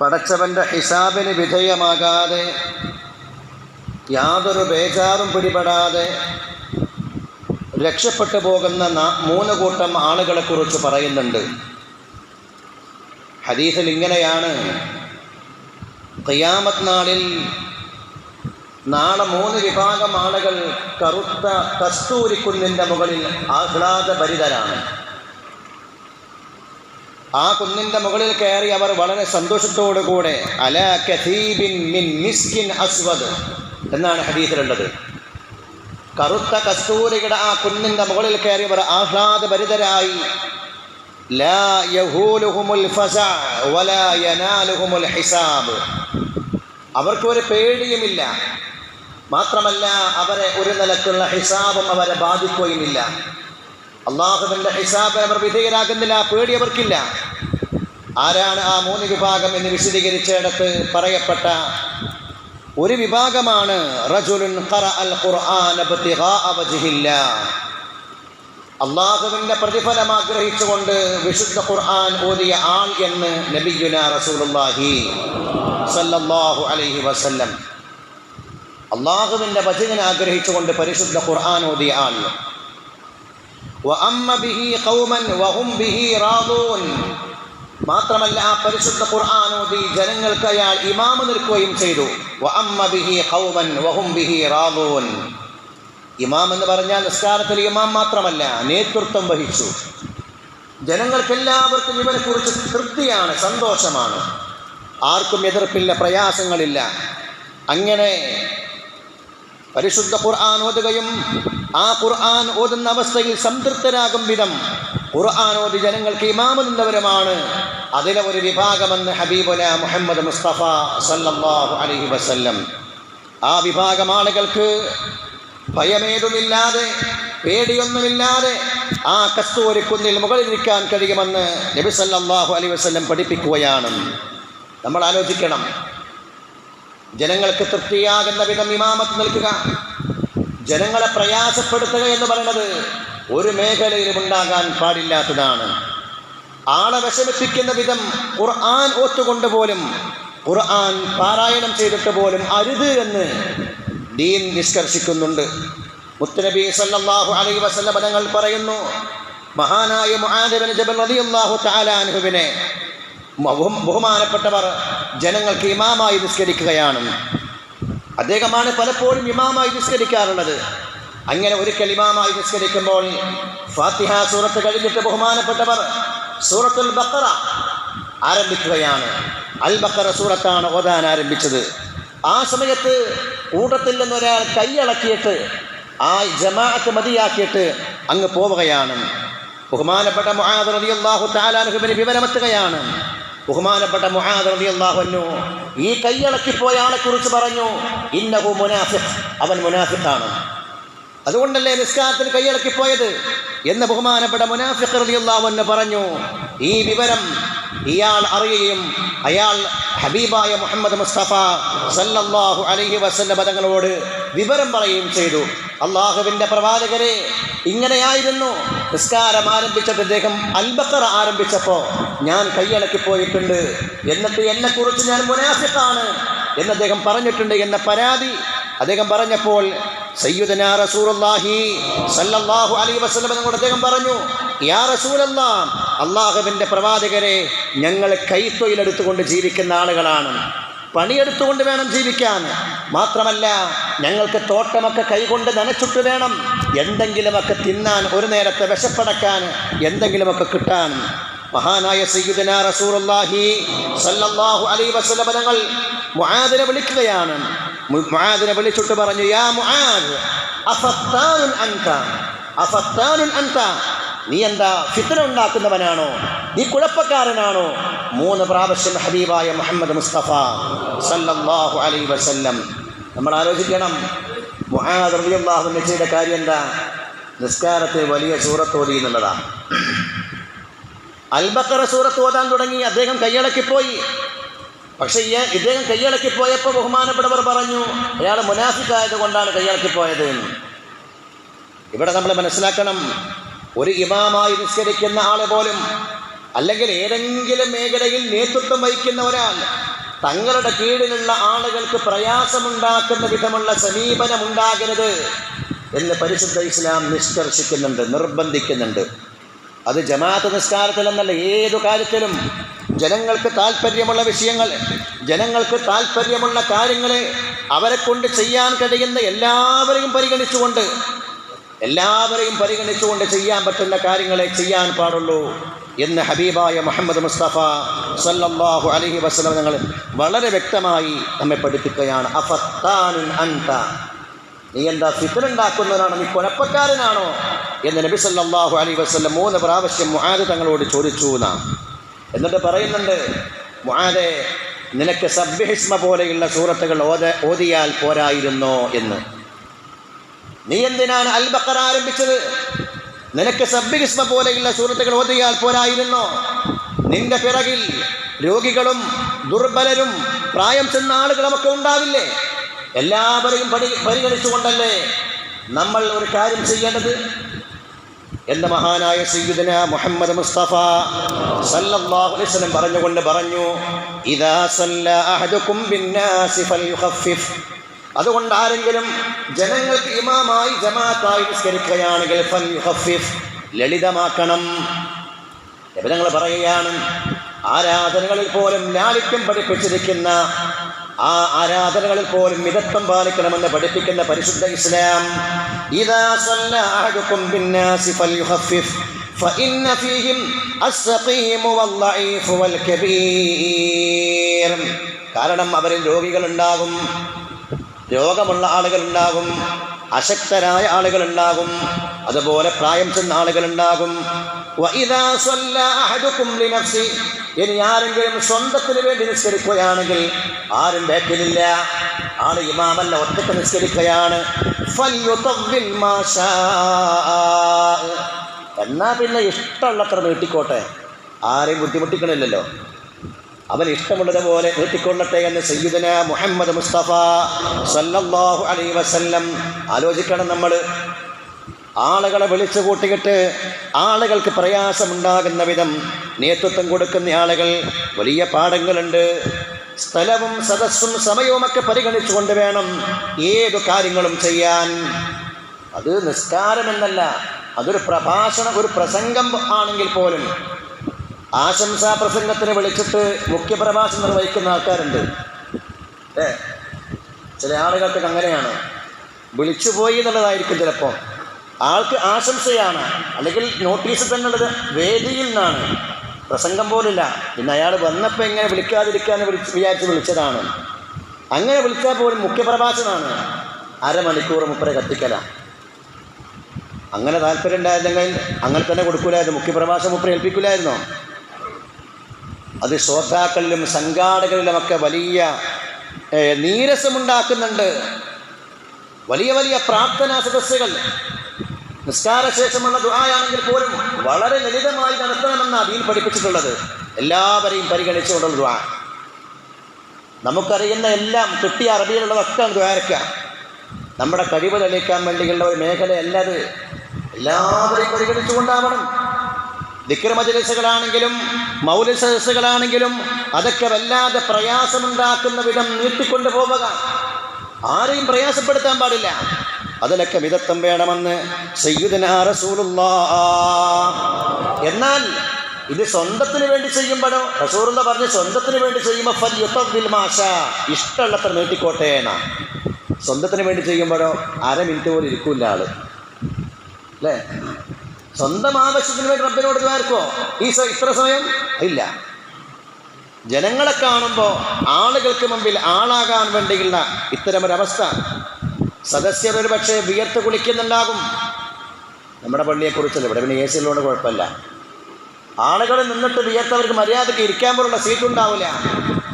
പടച്ചവന്റെ ഹിസാബിന് വിധേയമാകാതെ യാതൊരു ബേജാറും പിടിപെടാതെ രക്ഷപ്പെട്ടു പോകുന്ന മൂന്ന് കൂട്ടം ആളുകളെക്കുറിച്ച് പറയുന്നുണ്ട്. ഹദീസിൽ ഇങ്ങനെയാണ്. ഖിയാമത്ത് നാളിൽ നാളെ മൂന്ന് വിഭാഗം ആളുകൾ കറുത്ത കസ്തൂരിക്കുന്നിന്റെ മുകളിൽ ആഹ്ലാദഭരിതരാണ്. ആ കുന്നിന്റെ മുകളിൽ കയറി അവർ വളരെ സന്തോഷത്തോടുകൂടെ അല കഥീബിൻ മിൻ മിസ്കിൻ അസ്വദ് എന്നാണ് ഹദീസിലുള്ളത്. കറുത്ത കസ്തൂരിയുടെ ആ കുന്നിന്റെ മുകളിൽ കയറി അവർ ആഹ്ലാദഭരിതരായി അവർക്ക് ഒരു പേടിയുമില്ല. മാത്രമല്ല അവരെ ഒരു നിലക്കുള്ള ഹിസാബും അവരെ ബാധിക്കുകയുമില്ല. അള്ളാഹുവിന്റെ ഹിസാബ് അവർ വിധേയരാകുന്നില്ല പേടി അവർക്കില്ല ആരാണ് ആ മൂന്ന് വിഭാഗം എന്ന് വിശദീകരിച്ചിടത്ത് പറയപ്പെട്ട ഒരു വിഭാഗമാണ് റജുലുൻ. അള്ളാഹുവിന്റെ പ്രതിഫലം ആഗ്രഹിച്ചുകൊണ്ട് വിശുദ്ധ ഖുർആൻ ഓതിയ ആൾ എന്ന് നബിയുന റസൂലുള്ളാഹി സല്ലല്ലാഹു അലൈഹി വസല്ലം. അള്ളാഹുവിന്റെ വചനം ആഗ്രഹിച്ചുകൊണ്ട് പരിശുദ്ധ ഖുർആൻ ഓതിയ ആൾ. മാത്രമല്ല ആ പരിശുദ്ധ ഖുർആാനോദി ജനങ്ങൾക്ക് അയാൾ ഇമാമ നിൽക്കുകയും ചെയ്തു. ഇമാം എന്ന് പറഞ്ഞാൽ നിസ്കാരത്തിൽ ഇമാം മാത്രമല്ല നേതൃത്വം വഹിച്ചു. ജനങ്ങൾക്കെല്ലാവർക്കും ഇവനെക്കുറിച്ച് തൃപ്തിയാണ് സന്തോഷമാണ്. ആർക്കും എതിർപ്പില്ല പ്രയാസങ്ങളില്ല. അങ്ങനെ പരിശുദ്ധ ഖുർആൻ ഓതുകയും ആ ഖുർആൻ ഓതുന്ന അവസ്ഥയിൽ സംതൃപ്തരാകും വിധം ഖുർആൻ ഓതി ജനങ്ങൾക്ക് ഇമാമ നിന്നവരുമാണ് അതിലെ ഒരു വിഭാഗമെന്ന് ഹബീബുന മുഹമ്മദ് മുസ്തഫ സല്ലാഹു അലഹി വസല്ലം. ആ വിഭാഗം ആളുകൾക്ക് ഭയമേതുമില്ലാതെ പേടിയൊന്നുമില്ലാതെ ആ കസ്തൂരിക്കുന്നിൽ മുകളിലിരിക്കാൻ കഴിയുമെന്ന് നബി സല്ലല്ലാഹു അലൈഹി വസല്ലം പഠിപ്പിക്കുകയാണ്. നമ്മൾ ആലോചിക്കണം. ജനങ്ങൾക്ക് തൃപ്തിയാകുന്ന വിധം ഇമാമത്ത് നിൽക്കുക. ജനങ്ങളെ പ്രയാസപ്പെടുത്തുക എന്ന് പറയുന്നത് ഒരു മേഖലയിലും ഉണ്ടാകാൻ പാടില്ലാത്തതാണ്. ആളെ വിഷമിപ്പിക്കുന്ന വിധം ഖുർആൻ ഓത്തുകൊണ്ട് പോലും ഖുർആൻ പാരായണം ചെയ്തിട്ട് പോലും അരുത് എന്ന് ദീൻ നിഷ്കർഷിക്കുന്നുണ്ട്. മുത്തനബി സല്ലല്ലാഹു അലൈഹി വസല്ലം തങ്ങൾ പറയുന്നു മഹാനായ മുആദ് ബിൻ ജബൽ അൻഹുവിനെ ബഹു- ബഹുമാനപ്പെട്ടവർ ജനങ്ങൾക്ക് ഇമാമായി നിസ്കരിക്കുകയാണ്. അദ്ദേഹമാണ് പലപ്പോഴും ഇമാമായി നിസ്കരിക്കാറുള്ളത്. അങ്ങനെ ഒരിക്കൽ ഇമാമായി നിസ്കരിക്കുമ്പോൾ ഫാത്തിഹ സൂറത്ത് കഴിഞ്ഞിട്ട് ബഹുമാനപ്പെട്ടവർ സൂറത്തുൽ ബക്കറ ആരംഭിക്കുകയാണ്. അൽ ബക്കറ സൂറത്താണ് ഓതാൻ ആരംഭിച്ചത്. ആ സമയത്ത് കൂട്ടത്തിൽ നിന്നൊരാൾ കൈയളക്കിയിട്ട് ആ ജമാഅത്ത് മതിയാക്കിയിട്ട് അങ്ങ് പോവുകയാണ്. ബഹുമാനപ്പെട്ട മുഹാദ് റളിയല്ലാഹു തആല അൻഹുവിന് വിവരമെത്തുകയാണ്. ബഹുമാനപ്പെട്ട അൻഹു ഈ കൈയിളക്കിപ്പോയാളെ കുറിച്ച് പറഞ്ഞു ഇന്നഹു മുനാഫിഖ്. അവൻ മുനാഫിഖാണ്. അതുകൊണ്ടല്ലേ നിസ്കാരത്തിന് കൈയടക്കിപ്പോയത്? എന്ന് ബഹുമാനപ്പെട്ട മുനാഫിഖ് അൻഹു പറഞ്ഞു ഈ വിവരം ഇയാൾ അറിയുകയും അയാൾ ഹബീബായ മുഹമ്മദ് മുസ്തഫ സല്ലല്ലാഹു അലൈഹി വസല്ല പദങ്ങളോട് വിവരം പറയുകയും ചെയ്തു. അള്ളാഹുവിന്റെ പ്രവാചകരെ ഇങ്ങനെയായിരുന്നു. നിസ്കാരം ആരംഭിച്ചപ്പോൾ അദ്ദേഹം അൽബക്കർ ആരംഭിച്ചപ്പോൾ ഞാൻ കൈയടക്കിപ്പോയിട്ടുണ്ട് എന്നിട്ട് എന്നെക്കുറിച്ച് ഞാൻ മുനാസിഫാണ് എന്ന് അദ്ദേഹം പറഞ്ഞിട്ടുണ്ട്. എന്ന പരാതി. അദ്ദേഹം പറഞ്ഞപ്പോൾ സയ്യിദന അദ്ദേഹം പറഞ്ഞു യാ അള്ളാഹുവിന്റെ പ്രവാചകരെ ഞങ്ങൾ കൈത്തൊയിലെടുത്തുകൊണ്ട് ജീവിക്കുന്ന ആളുകളാണ്. പണിയെടുത്തുകൊണ്ട് വേണം ജീവിക്കാൻ. മാത്രമല്ല ഞങ്ങൾക്ക് തോട്ടമൊക്കെ കൈകൊണ്ട് നനച്ചിട്ട് വേണം. എന്തെങ്കിലുമൊക്കെ തിന്നാൻ ഒരു നേരത്തെ വിശപ്പടക്കാൻ എന്തെങ്കിലുമൊക്കെ കിട്ടാൻ. മഹാനായ സയ്യിദന റസൂലുള്ളാഹി സല്ലല്ലാഹു അലൈഹി വസല്ലം തങ്ങൾ മുആദിനെ വിളിക്കുകയാണ്. മുആദിനെ വിളിച്ചിട്ട് പറഞ്ഞു യാ മുആദ് അഫത്താനുൻ അൻത അഫത്താനുൻ അൻത നീ എന്താ ഫിത്ന ഉണ്ടാക്കുന്നവനാണോ? നീ കുഴപ്പക്കാരനാണോ? മൂന്ന് പ്രാവശ്യം ഹബീബായ മുഹമ്മദ് മുസ്തഫ സല്ലല്ലാഹു അലൈ വസല്ലം. നമ്മൾ ആലോചിക്കണം. റളിയല്ലാഹു അൻഹു കാര്യം എന്താ? നിസ്കാരത്തെ വലിയ സൂറത്തോതി എന്നുള്ളതാണ്. അൽബക്കറ സൂറത്ത് ഓതാൻ തുടങ്ങി. അദ്ദേഹം കൈയടക്കിപ്പോയി പക്ഷേ ഇദ്ദേഹം കൈയടക്കിപ്പോയപ്പോൾ ബഹുമാനപ്പെട്ടവർ പറഞ്ഞു അയാൾ മുനാഫിക്കായത് കൊണ്ടാണ് കൈയടക്കിപ്പോയത് ഇവിടെ നമ്മൾ മനസ്സിലാക്കണം. ഒരു ഇമാമായി നിസ്കരിക്കുന്ന ആളെ പോലും അല്ലെങ്കിൽ ഏതെങ്കിലും മേഖലയിൽ നേതൃത്വം വഹിക്കുന്ന ഒരാൾ തങ്ങളുടെ കീഴിലുള്ള ആളുകൾക്ക് പ്രയാസമുണ്ടാക്കുന്ന വിധമുള്ള സമീപനമുണ്ടാകരുത് എന്ന് പരിശുദ്ധ ഇസ്ലാം നിഷ്കർഷിക്കുന്നുണ്ട് നിർബന്ധിക്കുന്നുണ്ട്. അത് ജമാഅത്ത് നിസ്കാരത്തിലെന്നല്ല ഏതു കാര്യത്തിലും ജനങ്ങൾക്ക് താല്പര്യമുള്ള വിഷയങ്ങൾ ജനങ്ങൾക്ക് താല്പര്യമുള്ള കാര്യങ്ങളെ അവരെ കൊണ്ട് ചെയ്യാൻ കഴിയുന്ന എല്ലാവരെയും പരിഗണിച്ചുകൊണ്ട് എല്ലാവരെയും പരിഗണിച്ചുകൊണ്ട് ചെയ്യാൻ പറ്റുന്ന കാര്യങ്ങളെ ചെയ്യാൻ പാടുള്ളൂ. എന്ന് ഹബീബായ മുഹമ്മദ് മുസ്തഫ സല്ലല്ലാഹു അലഹി വസ്ലം ഞങ്ങൾ വളരെ വ്യക്തമായി നമ്മെ പഠിപ്പിക്കുകയാണ്. അഫത്താനുൻ അൻത. നീ എന്താ ഫിത്തനുണ്ടാക്കുന്നവനാണോ? നീ കുഴപ്പക്കാരനാണോ എന്ന് നബി സല്ലല്ലാഹു അലൈഹി വസ്ലം മൂന്ന് പ്രാവശ്യം മുഹാദ് തങ്ങളോട് ചോദിച്ചു എന്നാ. എന്നിട്ട് പറയുന്നുണ്ട് മുഹാദെ നിനക്ക് സബ്യഹിസ്മ പോലെയുള്ള സൂറത്തുകൾ ഓത ഓതിയാൽ പോരായിരുന്നോ? എന്ന്. നീ എന്തിനാണ് അൽബക്കർ ആരംഭിച്ചത്? നിനക്ക് സബ്ബിഹിസ്മ പോലെയുള്ള സൂറത്തുകൾ ഓതിയാൽ പോരായിരുന്നോ. നിന്റെ പിറകിൽ രോഗികളും ദുർബലരും പ്രായം ചെന്ന ആളുകളുമൊക്കെ ഉണ്ടാവില്ലേ? എല്ലാവരെയും പരി പരിഗണിച്ചുകൊണ്ടല്ലേ നമ്മൾ ഒരു കാര്യം ചെയ്യേണ്ടത്? എന്റെ മഹാനായ സയ്യിദന മുഹമ്മദ് മുസ്തഫ സല്ലല്ലാഹു അലൈഹി വസല്ലം പറഞ്ഞുകൊണ്ട് പറഞ്ഞു ഇദാ സല്ല ഫൽയുഖഫിഫ്. അതുകൊണ്ട് ആരെങ്കിലും ജനങ്ങൾക്ക് ഇമാമായി ജമാഅത്തായി നിസ്കരിക്കുകയാണെങ്കിൽ ഫൽയുഖഫിഫ് ലളിതമാക്കണം ഞങ്ങൾ പറയുകയാണ് ആരാധനകളിൽ പോലും ലാളിത്യം പഠിപ്പിച്ചിരിക്കുന്ന ആ ആരാധനകളിൽ പോലും മിതത്വം പാലിക്കണമെന്ന് പഠിപ്പിക്കുന്ന പരിശുദ്ധ ഇസ്ലാം ഇദാ സല്ല അഹദുക്കും ബിന്നാസി ഫൽയുഖഫിഫ് فإن فيهم السقيم والضعيف والكبير കാരണം അവരിൽ രോഗികളുണ്ടാകും രോഗമുള്ള ആളുകളുണ്ടാകും അശക്തരായ ആളുകളുണ്ടാകും അതുപോലെ പ്രായം ചെന്ന ആളുകളുണ്ടാകും. ഇനി ആരെങ്കിലും സ്വന്തത്തിന് വേണ്ടി നിസ്കരിക്കുകയാണെങ്കിൽ ആരും ബേക്കിലില്ല. ആൾ ഇമാമല്ല ഒറ്റയ്ക്ക് നിസ്കരിക്കുകയാണ്. എന്നാ പിന്നെ ഇഷ്ടമുള്ളത്ര നീട്ടിക്കോട്ടെ. ആരെയും ബുദ്ധിമുട്ടിക്കണില്ലല്ലോ. അവൻ ഇഷ്ടമുള്ളതുപോലെ നീട്ടിക്കൊള്ളട്ടെ എന്ന് സയ്യിദന മുഹമ്മദ് മുസ്തഫ സല്ലല്ലാഹു അലൈഹി വസല്ലം ആലോചിക്കണം നമ്മൾ. ആളുകളെ വിളിച്ചു കൂട്ടിയിട്ട് ആളുകൾക്ക് പ്രയാസമുണ്ടാകുന്ന വിധം നേതൃത്വം കൊടുക്കുന്ന ആളുകൾ വലിയ പാഠങ്ങളുണ്ട്. സ്ഥലവും സദസ്സും സമയവുമൊക്കെ പരിഗണിച്ചുകൊണ്ട് വേണം ഏതു കാര്യങ്ങളും ചെയ്യാൻ. അത് നിസ്കാരമെന്നല്ല അതൊരു പ്രഭാഷണം ഒരു പ്രസംഗം ആണെങ്കിൽ പോലും ആശംസാ പ്രസംഗത്തിന് വിളിച്ചിട്ട് മുഖ്യപ്രഭാഷണം നിർവഹിക്കുന്ന ആൾക്കാരുണ്ട്. ഏ ചില ആളുകൾക്ക് അങ്ങനെയാണ്. വിളിച്ചുപോയി എന്നുള്ളതായിരിക്കും ചിലപ്പോൾ ആൾക്ക് ആശംസയാണ്. അല്ലെങ്കിൽ നോട്ടീസ് തന്നെ ഉള്ളത് വേദിയിൽ നിന്നാണ്. പ്രസംഗം പോലില്ല. പിന്നെ അയാൾ വന്നപ്പോൾ എങ്ങനെ വിളിക്കാതിരിക്കാൻ വിളിച്ച് വിചാരിച്ച് വിളിച്ചതാണ്. അങ്ങനെ വിളിച്ചാൽ പോലും മുഖ്യപ്രഭാഷണമാണ്. അരമണിക്കൂർ മുപ്പരെ കത്തിക്കലാണ് അങ്ങനെ താല്പര്യം ഉണ്ടായിരുന്നെങ്കിൽ അങ്ങനെ തന്നെ കൊടുക്കൂലായിരുന്നു. മുഖ്യപ്രഭാഷണം മുപ്പരെ ഏൽപ്പിക്കില്ലായിരുന്നോ അത് ശ്രോതാക്കളിലും സംഘാടകരിലുമൊക്കെ വലിയ നീരസമുണ്ടാക്കുന്നുണ്ട്. വലിയ വലിയ പ്രാർത്ഥനാ സദസ്സുകൾ. നിസ്കാരശേഷമുള്ള ദുആയാണെങ്കിൽ പോലും വളരെ ലളിതമായി നടത്തണമെന്ന് അതിൽ പഠിപ്പിച്ചിട്ടുള്ളത്. എല്ലാവരെയും പരിഗണിച്ചുകൊണ്ടുള്ള ദുആ. നമുക്കറിയുന്ന എല്ലാം കിട്ടിയ അറബിയിലുള്ളതൊക്കെ ദ്വാരക്കാം നമ്മുടെ കഴിവ് തെളിയിക്കാൻ വേണ്ടിയുള്ള ഒരു മേഖലയല്ല അത് എല്ലാവരെയും പരിഗണിച്ചുകൊണ്ടാവണം. ദിക്ര മജലിസുകളാണെങ്കിലും മൗലിക സദസ്സുകളാണെങ്കിലും അതൊക്കെ വല്ലാതെ പ്രയാസമുണ്ടാക്കുന്ന വിധം നീട്ടിക്കൊണ്ടു പോവുക ആരെയും പ്രയാസപ്പെടുത്താൻ പാടില്ല. അതിലൊക്കെ മിതത്വം വേണമെന്ന് എന്നാൽ ഇത് സ്വന്തത്തിന് വേണ്ടി ചെയ്യുമ്പോഴോ? റസൂറുള്ള പറഞ്ഞ് സ്വന്തത്തിന് വേണ്ടി ചെയ്യുമ്പോൾ ഫൽ ഇഷ്ടമുള്ളത്ര നീട്ടിക്കോട്ടെ എന്നാ. സ്വന്തത്തിന് വേണ്ടി ചെയ്യുമ്പോഴോ അര മിനിറ്റ് പോലും ഇരിക്കൂല ആൾ. അല്ലേ? സ്വന്തം ആവശ്യത്തിന് വേണ്ടി റബ്ബിനോട് ദ്വാരക്കോ ഈ ഇത്ര സമയം? ഇല്ല. ജനങ്ങളെ കാണുമ്പോൾ ആളുകൾക്ക് മുമ്പിൽ ആളാകാൻ വേണ്ടിയുള്ള ഇത്തരമൊരവസ്ഥ. സദസ്യർ ഒരു പക്ഷേ വിയർത്ത് കുളിക്കുന്നുണ്ടാകും. നമ്മുടെ പള്ളിയെക്കുറിച്ചല്ല. ഇവിടെ പിന്നെ എ സി ഉള്ളതുകൊണ്ട് കുഴപ്പമില്ല. ആളുകൾ നിന്നിട്ട് വിയർത്തവർക്ക് മര്യാദയ്ക്ക് ഇരിക്കാൻ പോലുള്ള സീറ്റ് ഉണ്ടാവില്ല.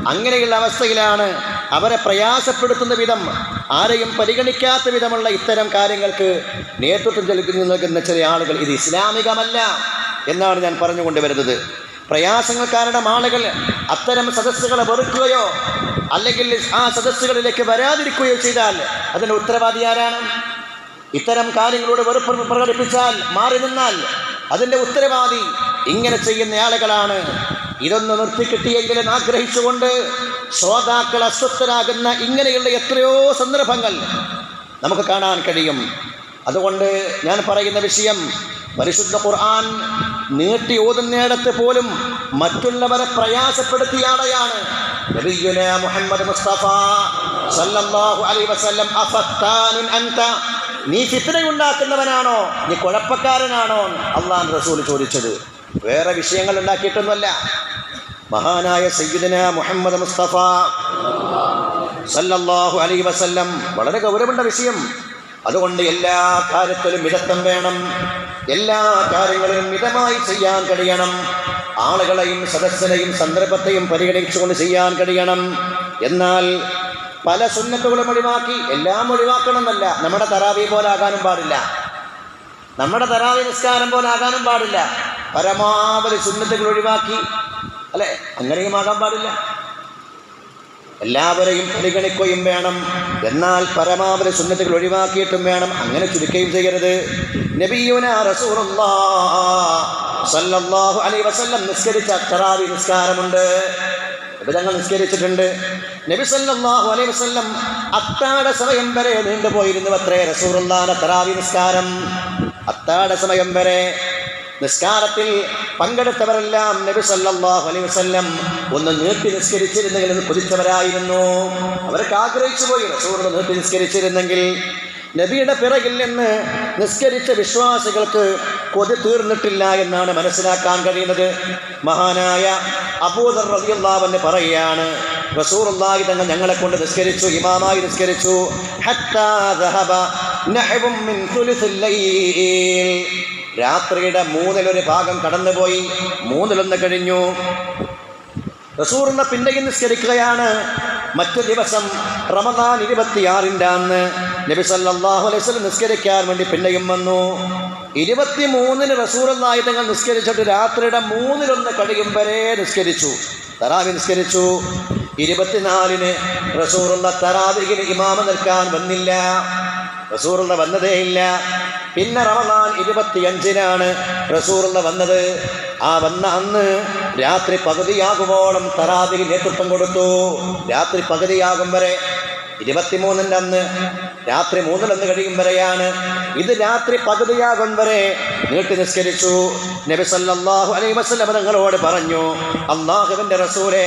അങ്ങനെയുള്ള അവസ്ഥയിലാണ് അവരെ പ്രയാസപ്പെടുത്തുന്ന വിധം ആരെയും പരിഗണിക്കാത്ത വിധമുള്ള ഇത്തരം കാര്യങ്ങൾക്ക് നേതൃത്വം ചെലുത്തുന്നു നൽകുന്ന ചില ആളുകൾ ഇത് ഇസ്ലാമികമല്ല എന്നാണ് ഞാൻ പറഞ്ഞുകൊണ്ട് വരുന്നത്. പ്രയാസങ്ങൾ കാരണം ആളുകൾ അത്തരം സദസ്സുകളെ വെറുക്കുകയോ അല്ലെങ്കിൽ ആ സദസ്സുകളിലേക്ക് വരാതിരിക്കുകയോ ചെയ്താൽ അതിന്റെ ഉത്തരവാദി ആരാണ്? ഇത്തരം കാര്യങ്ങളോട് വെറുപ്പ് പ്രകടിപ്പിച്ചാൽ മാറി നിന്നാൽ അതിന്റെ ഉത്തരവാദി ഇങ്ങനെ ചെയ്യുന്ന ആളുകളാണ് ഇതൊന്ന് നിർത്തിക്കിട്ടിയെങ്കിലും ആഗ്രഹിച്ചുകൊണ്ട് ശ്രോതാക്കൾ അസ്വസ്ഥരാകുന്ന ഇങ്ങനെയുള്ള എത്രയോ സന്ദർഭങ്ങൾ നമുക്ക് കാണാൻ കഴിയും. അതുകൊണ്ട് ഞാൻ പറയുന്ന വിഷയം പരിശുദ്ധ ഖുർആൻ നീട്ടി ഓതുന്നിടത്ത് പോലും മറ്റുള്ളവരെ പ്രയാസപ്പെടുത്തിയ ആളെയാണ് മുഹമ്മദ് മുസ്തഫ സല്ലല്ലാഹു അലൈഹി വസല്ലം. അൻത. നീ ഫിത്നയുണ്ടാക്കുന്നവനാണോ നീ കുഴപ്പക്കാരനാണോ? അള്ളാഹ് റസൂൽ ചോദിച്ചത്. വേറെ വിഷയങ്ങൾ ഉണ്ടാക്കിയിട്ടൊന്നുമല്ല. മഹാനായ സയ്യിദന മുഹമ്മദ് മുസ്തഫ. സല്ലല്ലാഹു അലൈഹി വസല്ലം. വളരെ ഗൗരവമുള്ള വിഷയം. അതുകൊണ്ട് എല്ലാ കാര്യത്തിലും മിതത്വം വേണം. എല്ലാ കാര്യങ്ങളിലും മിതമായി ചെയ്യാൻ കഴിയണം. ആളുകളെയും സദസ്സിനെയും സന്ദർഭത്തെയും പരിഗണിച്ചുകൊണ്ട് ചെയ്യാൻ കഴിയണം. എന്നാൽ പല സുന്നത്തുകളും ഒഴിവാക്കി എല്ലാം ഒഴിവാക്കണമെന്നല്ല. നമ്മുടെ തറാവി പോലെ ആകാനും പാടില്ല. നമ്മുടെ തറാവി നിസ്കാരം പോലെ ആകാനും പാടില്ല. പരമാവധി സുന്നത്തുകൾ ഒഴിവാക്കി അല്ലെ? അങ്ങനെയും ആകാൻ പാടില്ല. എല്ലാവരെയും പരിഗണിക്കുകയും വേണം. എന്നാൽ പരമാവധി സുന്നത്തുകൾ ഒഴിവാക്കിയിട്ടും വേണം. അങ്ങനെ ചുരുക്കുകയും ചെയ്യരുത്. അലൈഹി വസല്ലം നിസ്കരിച്ച തറാവി നിസ്കാരമുണ്ട്. ഞങ്ങൾ നിസ്കരിച്ചിട്ടുണ്ട്. നബി സല്ലല്ലാഹു അലൈഹി വസല്ലം അത്താഴ സമയം വരെ നീണ്ടുപോയിരുന്നു അത്രേ റസൂറുല്ലാന തറാവി നിസ്കാരം. അത്താഴ സമയം വരെ നിസ്കാരത്തിൽ പങ്കെടുത്തവരെല്ലാം നബി അലൈഹി വസല്ലം ഒന്ന് നീട്ടി നിസ്കരിച്ചിരുന്നെങ്കിൽ എന്ന് കൊതിച്ചവരായിരുന്നു. അവർക്ക് ആഗ്രഹിച്ചു പോയി. റസൂർ നീട്ടി നിസ്കരിച്ചിരുന്നെങ്കിൽ നബിയുടെ പിറകിൽ നിന്ന് നിസ്കരിച്ച വിശ്വാസികൾക്ക് കൊതി തീർന്നിട്ടില്ല എന്നാണ് മനസ്സിലാക്കാൻ കഴിയുന്നത്. മഹാനായ അബൂദർ റളിയല്ലാഹുവിന് പറയുകയാണ് റസൂറുള്ളാഹി തങ്ങൾ ഞങ്ങളെ കൊണ്ട് നിസ്കരിച്ചു ഇമാമായി നിസ്കരിച്ചു. ഹത്താ രാത്രിയുടെ മൂന്നിലൊരു ഭാഗം കടന്നുപോയി. മൂന്നിലൊന്ന് കഴിഞ്ഞു. റസൂറിനെ പിന്നെയും നിസ്കരിക്കുകയാണ്. മറ്റു ദിവസം റമദാൻ ഇരുപത്തിയാറിന്റെ അന്ന് നബി വസല്ലം നിസ്കരിക്കാൻ വേണ്ടി പിന്നെയും വന്നു. ഇരുപത്തി മൂന്നിന് റസൂറന്നായി തങ്ങൾ നിസ്കരിച്ചിട്ട് രാത്രിയുടെ മൂന്നിലൊന്ന് കഴിയും വരെ നിസ്കരിച്ചു. തറാവി നിസ്കരിച്ചു. ഇരുപത്തിനാലിന് റസൂറുള്ള തറാവിന് ഇമാമ നിൽക്കാൻ വന്നില്ല. റസൂറുള്ള വന്നതേ ഇല്ല. പിന്നെ റമദാൻ ഇരുപത്തിയഞ്ചിനാണ് റസൂറുള്ള വന്നത്. ആ വന്ന അന്ന് രാത്രി പകുതിയാകുമ്പോളം തറാതിരി നേതൃത്വം കൊടുത്തു. രാത്രി പകുതിയാകും വരെ ഇരുപത്തിമൂന്നിന്റെ അന്ന് രാത്രി മൂന്നിലൊന്ന് കഴിയും വരെയാണ് ഇത് രാത്രി പകുതിയാകും വരെ നീട്ടി നിസ്കരിച്ചു. നബി സല്ലല്ലാഹു അലൈഹി വസ്ലം തങ്ങളോട് പറഞ്ഞു അള്ളാഹുവിന്റെ റസൂലേ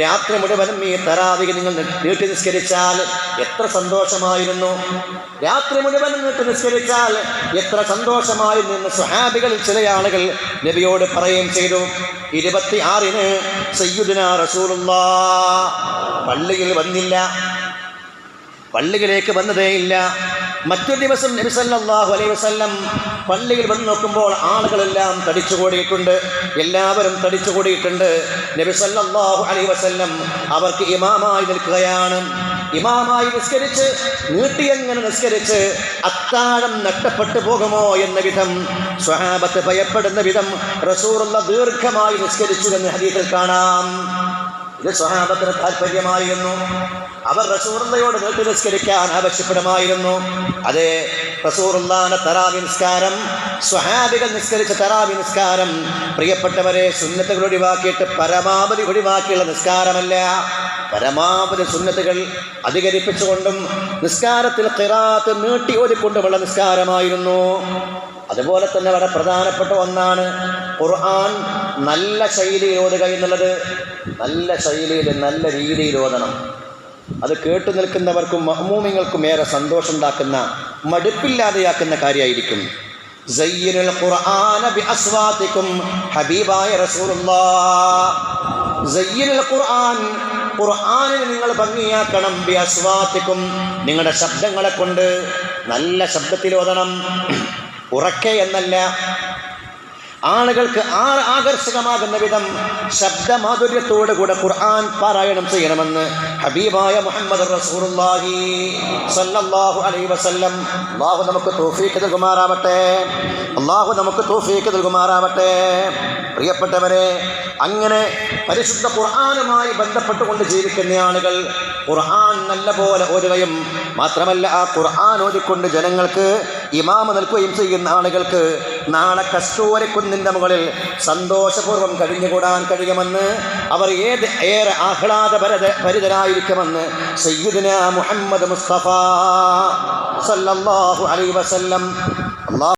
രാത്രി മുഴുവനും ഈ തറാവിക നിങ്ങൾ നീട്ടി നിസ്കരിച്ചാൽ എത്ര സന്തോഷമായിരുന്നു. രാത്രി മുഴുവനും നീട്ടി നിസ്കരിച്ചാൽ എത്ര സന്തോഷമായിരുന്നു എന്ന് സ്വഹാബികളിൽ ചില ആളുകൾ നബിയോട് പറയുകയും ചെയ്തു. ഇരുപത്തി ആറിന് സയ്യുദിന റസൂലുള്ള പള്ളിയിൽ വന്നില്ല. പള്ളിയിലേക്ക് വന്നതേയില്ല മറ്റൊരു ദിവസം നബി സല്ലല്ലാഹു അലൈഹി വസല്ലം പള്ളിയിൽ വന്ന് നോക്കുമ്പോൾ ആളുകളെല്ലാം തടിച്ചുകൂടിയിട്ടുണ്ട്. എല്ലാവരും തടിച്ചുകൂടിയിട്ടുണ്ട്. നബി സല്ലല്ലാഹു അലൈഹി വസല്ലം അവർക്ക് ഇമാമായി നിൽക്കുകയാണ്. ഇമാമായി നിസ്കരിച്ച് നീട്ടിയെങ്ങനെ നിസ്കരിച്ച് അത്താഴം നഷ്ടപ്പെട്ടു പോകുമോ എന്ന വിധം സ്വഹാബത്ത് ഭയപ്പെടുന്ന വിധം റസൂറുള്ള ദീർഘമായി നിസ്കരിച്ചു എന്ന് ഹദീസിൽ കാണാം. ഇത് സ്വഹാബത്തിന് താല്പര്യമായിരുന്നു അവർ റസൂറുള്ളയോട് വീട്ടിൽ നിസ്കരിക്കാൻ ആവശ്യപ്പെടുമായിരുന്നു. അതെ റസൂറുള്ളാന തറാവി നിസ്കാരം സ്വഹാബികൾ നിസ്കരിച്ച തറാവി നിസ്കാരം പ്രിയപ്പെട്ടവരെ സുന്നത്തുകൾ ഒഴിവാക്കിയിട്ട് പരമാവധി ഒഴിവാക്കിയുള്ള നിസ്കാരമല്ല. പരമാവധി സുന്നത്തുകൾ അധികരിപ്പിച്ചുകൊണ്ടും നിസ്കാരത്തിൽ കിറാത്ത് നീട്ടി ഓടിക്കൊണ്ടുമുള്ള നിസ്കാരമായിരുന്നു. അതുപോലെ തന്നെ വളരെ പ്രധാനപ്പെട്ട ഒന്നാണ് ഖുർആൻ നല്ല ശൈലിയിൽ ഓതുക എന്നുള്ളത് നല്ല ശൈലിയിൽ നല്ല രീതിയിൽ ഓതണം. അത് കേട്ടു നിൽക്കുന്നവർക്കും മഹ്മൂമിങ്ങൾക്കും ഏറെ സന്തോഷം സന്തോഷമുണ്ടാക്കുന്ന മടുപ്പില്ലാതെയാക്കുന്ന കാര്യമായിരിക്കും. ഹബീബായ ഖുർആൻ നിങ്ങൾ ഭംഗിയാക്കണം ബിഅസ്വാതിക്കും നിങ്ങളുടെ ശബ്ദങ്ങളെ കൊണ്ട് നല്ല ശബ്ദത്തിൽ ഓതണം. ഉറക്കെ എന്നല്ല. ആളുകൾക്ക് ആ ആകർഷകമാകുന്ന വിധം ശബ്ദമാധുര്യത്തോടു കൂടെ ഖുർആൻ പാരായണം ചെയ്യണമെന്ന് ഹബീബായ മുഹമ്മദ് റസൂലുള്ളാഹി സല്ലല്ലാഹു അലൈഹി വസല്ലം. അള്ളാഹു നമുക്ക് തൗഫീഖ് നൽകുമാറാവട്ടെ. അള്ളാഹു നമുക്ക് തൗഫീഖ് നൽകുമാറാവട്ടെ. പ്രിയപ്പെട്ടവരെ അങ്ങനെ പരിശുദ്ധ ഖുർആനുമായി ബന്ധപ്പെട്ടുകൊണ്ട് ജീവിക്കുന്ന ആളുകൾ ഖുർആൻ നല്ല പോലെ ഓരുകയും മാത്രമല്ല ആ ഖുർആൻ ഓതിക്കൊണ്ട് ജനങ്ങൾക്ക് ഇമാമ നിൽക്കുകയും ചെയ്യുന്ന ആളുകൾക്ക് നാളെ കസ്തൂരക്കുന്നിന്റെ മുകളിൽ സന്തോഷപൂർവം കഴിഞ്ഞുകൂടാൻ കഴിയുമെന്ന് അവർ ഏത് ഏറെ ആഹ്ലാദപരത ഭരിതരായിരിക്കുമെന്ന് സയ്യിദിന മുഹമ്മദ് മുസ്തഫ സല്ലല്ലാഹു അലൈഹി വസല്ലം.